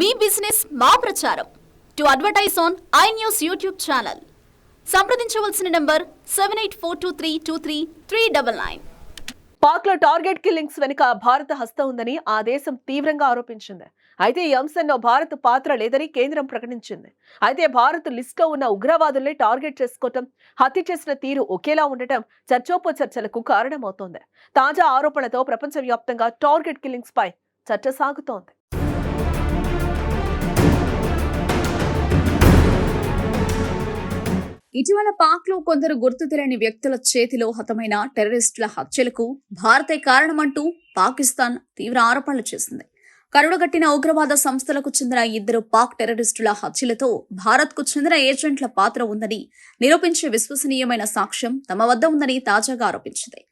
మీ business మా ప్రచారం. To advertise on I news YouTube channel సంప్రదించవలసిన number seven eight four two three two three three double nine పాక్లో target killings వెనుక భారత హస్తం ఉందని ఆ దేశం తీవ్రంగా ఆరోపించింది. అయితే ఈ అంశంలో భారత్ పాత్ర లేదని కేంద్రం ప్రకటించింది. అయితే భారత్ లిస్ట్లో ఉన్న ఉగ్రవాదుల్ని టార్గెట్ చేసుకోవటం హత్య చేసిన తీరు ఒకేలా ఉండటం చర్చోపచర్చలకు కారణమవుతోంది. తాజా ఆరోపణతో ప్రపంచవ్యాప్తంగా టార్గెట్ కిల్లింగ్స్ పై చర్చ సాగుతోంది. ఇటీవల పాక్లో కొందరు గుర్తు తెలియని వ్యక్తుల చేతిలో హతమైన టెర్రరిస్టుల హత్యలకు భారతే కారణమంటూ పాకిస్తాన్ తీవ్ర ఆరోపణలు చేసింది. కరుడుగట్టిన ఉగ్రవాద సంస్థలకు చెందిన ఇద్దరు పాక్ టెర్రరిస్టుల హత్యలతో భారత్కు చెందిన ఏజెంట్ల పాత్ర ఉందని నిరూపించే విశ్వసనీయమైన సాక్ష్యం తమ వద్ద ఉందని తాజాగా ఆరోపించింది.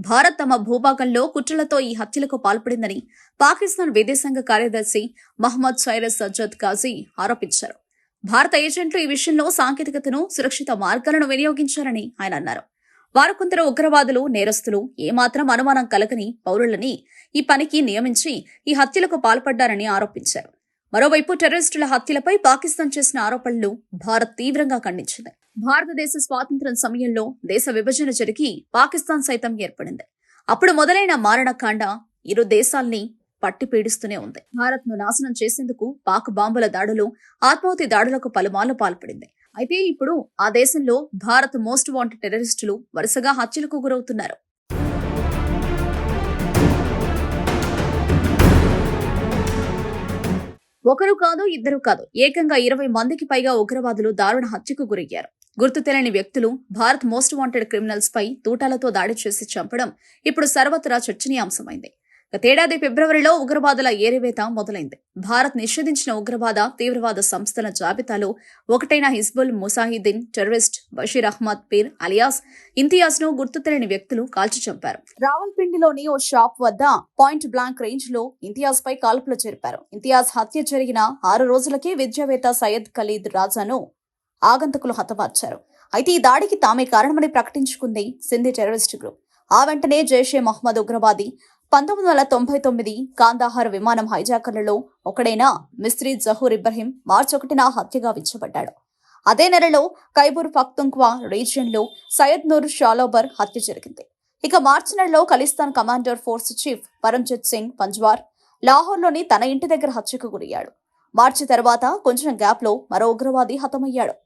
భారత్ తమ భూభాగంలో కుట్రలతో ఈ హత్యలకు పాల్పడిందని పాకిస్తాన్ విదేశాంగ కార్యదర్శి మహమ్మద్ సైరస్ సజ్జద్ గాజీ ఆరోపించారు. భారత ఏజెంట్లు ఈ విషయంలో సాంకేతికతను సురక్షిత మార్గాలను వినియోగించారని ఆయన అన్నారు. వారు కొందరు ఉగ్రవాదులు నేరస్తులు ఏమాత్రం అనుమానం కలగని పౌరులని ఈ పనికి నియమించి ఈ హత్యలకు పాల్పడ్డారని ఆరోపించారు. మరోవైపు టెర్రరిస్టుల హత్యలపై పాకిస్తాన్ చేసిన ఆరోపణలు భారత్ తీవ్రంగా ఖండించింది. భారతదేశ స్వాతంత్ర్యం సమయంలో దేశ విభజన జరిగి పాకిస్తాన్ సైతం ఏర్పడింది. అప్పుడు మొదలైన మారణకాండ ఇరు దేశాల్ని పట్టి పీడిస్తూనే ఉంది. భారత్ను నాశనం చేసేందుకు పాక్ బాంబుల దాడులు ఆత్మాహుతి దాడులకు పలుమార్లు పాల్పడింది. అయితే ఇప్పుడు ఆ దేశంలో భారత్ మోస్ట్ వాంటెడ్ టెర్రరిస్టులు వరుసగా హత్యలకు గురవుతున్నారు. ఒకరు కాదు ఇద్దరు కాదు. ఏకంగా ఇరవై మందికి పైగా ఉగ్రవాదులు దారుణ హత్యకు గురయ్యారు. గుర్తు తెలియని వ్యక్తులు భారత్ మోస్ట్ వాంటెడ్ క్రిమినల్స్ పై తూటాలతో దాడి చేసి చంపడం ఇప్పుడు సర్వత్రా చర్చనీయాంశమైంది. గతేడాది ఫిబ్రవరిలో ఉగ్రవాదుల ఏరివేత మొదలైంది. భారత్ నిషేధించిన ఉగ్రవాద తీవ్రవాద సంస్థల జాబితాలో ఒకటైన హిజ్బుల్ ముసాహిద్దీన్ టెర్రరిస్ట్ బషీర్ అహ్మద్ పీర్ అలియాస్ ఇంతియాజ్ను గుర్తు తెలియని వ్యక్తులు కాల్చి చంపారు. రావల్పిండిలోని ఓ షాప్ వద్ద పాయింట్ బ్లాంక్ రేంజ్లో ఇంతియాజ్ పై కాల్పులు జరిపారు. ఇంతియాజ్ హత్య జరిగిన ఆరు రోజులకే విద్యావేత్త సయ్యద్ ఖలీద్ రాజాను ఆగంతకులు హతమార్చారు. అయితే ఈ దాడికి తామే కారణమని ప్రకటించుకుంది సింధీ టెర్రరిస్ట్ గ్రూప్. ఆ వెంటనే జైషే మహ్మద్ ఉగ్రవాది పంతొమ్మిది వందల తొంభై తొమ్మిది కాందాహార్ విమానం హైజాకర్లలో ఒకడైన మిస్త్రీ జహూర్ ఇబ్రహీం మార్చి ఒకటిన హత్యగా విచ్చబడ్డాడు అదే నెలలో కైబూర్ పక్తుంక్వా రీజియన్లో సయ్యద్ నూర్ షాలోబర్ హత్య జరిగింది. ఇక మార్చి నెలలో Khalistan commander force chief Paramjit Singh Panjwar లాహోర్లోని తన ఇంటి దగ్గర హత్యకు గురయ్యాడు. మార్చి తర్వాత కొంచెం గ్యాప్లో మరో ఉగ్రవాది హతమయ్యాడు.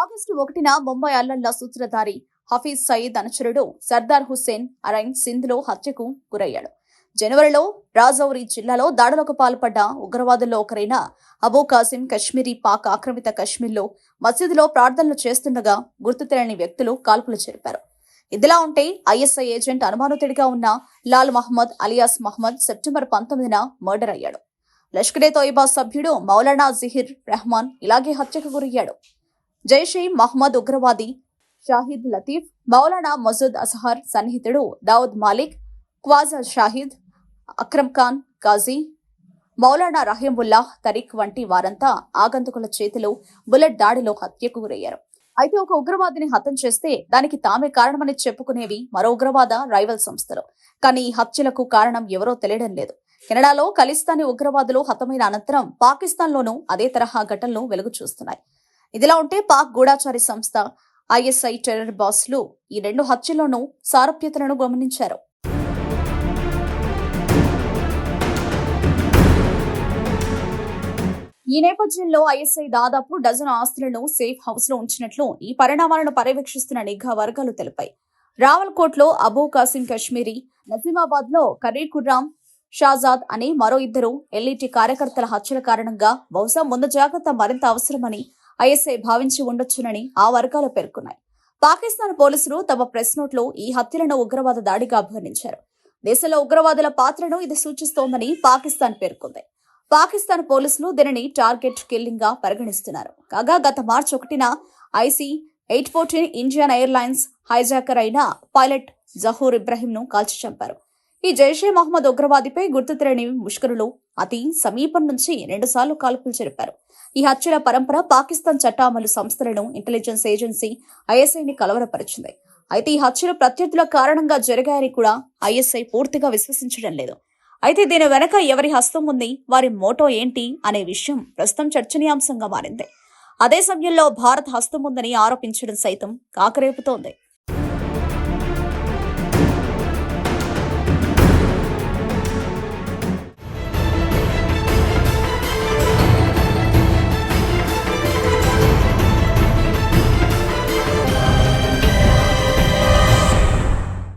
ఆగస్టు ఒకటిన ముంబై అల్లల్లా సూత్రధారి హఫీజ్ సయీద్ అనుచరుడు సర్దార్ హుస్సేన్ అరైన్ సింధ్లో హత్యకు గురయ్యాడు. జనవరిలో రాజౌరి జిల్లాలో దాడులకు పాల్పడ్డ ఉగ్రవాదుల్లో ఒకరైన అబూ కాసిం కశ్మీరీ పాక్ ఆక్రమిత కశ్మీర్లో మసీదులో ప్రార్థనలు చేస్తుండగా గుర్తు తెలియని వ్యక్తులు కాల్పులు జరిపారు. ఇదిలా ఉంటే ఐఎస్ఐ ఏజెంట్ అనుమానితుడిగా ఉన్న లాల్ మహమ్మద్ అలియాస్ మహమ్మద్ సెప్టెంబర్ పంతొమ్మిదిన మర్డర్ అయ్యాడు. లష్కరే తోయిబా సభ్యుడు మౌలానా జిహిర్ రెహమాన్ ఇలాగే హత్యకు గురయ్యాడు. జైషే మహ్మద్ ఉగ్రవాది షాహిద్ లతీఫ్ మౌలానా మజూద్ అజహర్ సన్నిహితుడు దావుద్ మాలిక్ క్వాజా షాహిద్ అక్రమ్ ఖాన్ కాజీ మౌలానా రహీముల్లా తరీక్ వంటి వారంతా ఆగంతుకుల చేతిలో బుల్లెట్ దాడిలో హత్యకు గురయ్యారు. అయితే ఒక ఉగ్రవాదిని హతం చేస్తే దానికి తామే కారణమని చెప్పుకునేవి మరో ఉగ్రవాద రైవల్ సంస్థలు. కానీ ఈ హత్యలకు కారణం ఎవరో తెలియడం లేదు. కెనడాలో ఖలిస్తానీ ఉగ్రవాదులు హతమైన అనంతరం పాకిస్తాన్లోనూ అదే తరహా ఘటనలు వెలుగు చూస్తున్నాయి. ఇదిలా ఉంటే పాక్ గూఢాచారి సంస్థ ఐఎస్ఐ టెర్రర్ బాస్లు ఈ రెండు హత్యల్లోనూ సారూప్యతలను గమనించారు. ఈ నేపథ్యంలో ఐఎస్ఐ దాదాపు డజన్ ఆస్తులను సేఫ్ హౌస్లో ఉంచినట్లు ఈ పరిణామాలను పర్యవేక్షిస్తున్న నిఘా వర్గాలు తెలిపాయి. రావల్కోట్లో అబూ కాసిం కశ్మీరీ నజీమాబాద్లో కరీకుర్రామ్ షాజాద్ అనే మరో ఇద్దరు ఎల్ఈటి కార్యకర్తల హత్యల కారణంగా బహుశా ముందు జాగ్రత్త మరింత అవసరమని ఐఎస్ఐ భావించి ఉండొచ్చునని ఆ వర్గాలు పేర్కొన్నాయి. పాకిస్తాన్ పోలీసులు తమ ప్రెస్ నోట్లో ఈ హత్యలను ఉగ్రవాద దాడిగా అభివర్ణించారు. దేశంలో ఉగ్రవాదుల పాత్రను ఇది సూచిస్తోందని పాకిస్తాన్ పేర్కొంది. పాకిస్తాన్ పోలీసులు దీనిని టార్గెట్ కిల్లింగ్గా పరిగణిస్తున్నారు. కాగా గత మార్చి ఒకటిన IC eight fourteen Indian airlines hijacker అయిన పైలట్ జహూర్ ఇబ్రహీంను కాల్చి చంపారు. ఈ జైషే మహమ్మద్ ఉగ్రవాదిపై గుర్తు తెలియని ముష్కరులు అతి సమీపం నుంచి రెండుసార్లు కాల్పులు జరిపారు. ఈ హత్యల పరంపర పాకిస్తాన్ చట్టామలు సంస్థలను ఇంటెలిజెన్స్ ఏజెన్సీ ఐఎస్ఐని కలవరపరిచింది. అయితే ఈ హత్యలు ప్రత్యర్థుల కారణంగా జరిగాయని కూడా ఐఎస్ఐ పూర్తిగా విశ్వసించడం లేదు. అయితే దీని వెనక ఎవరి హస్తం ఉంది వారి మోటో ఏంటి అనే విషయం ప్రస్తుతం చర్చనీయాంశంగా మారింది. అదే సమయంలో భారత్ హస్తం ఉందని ఆరోపించడం సైతం కాకరేపుతోంది.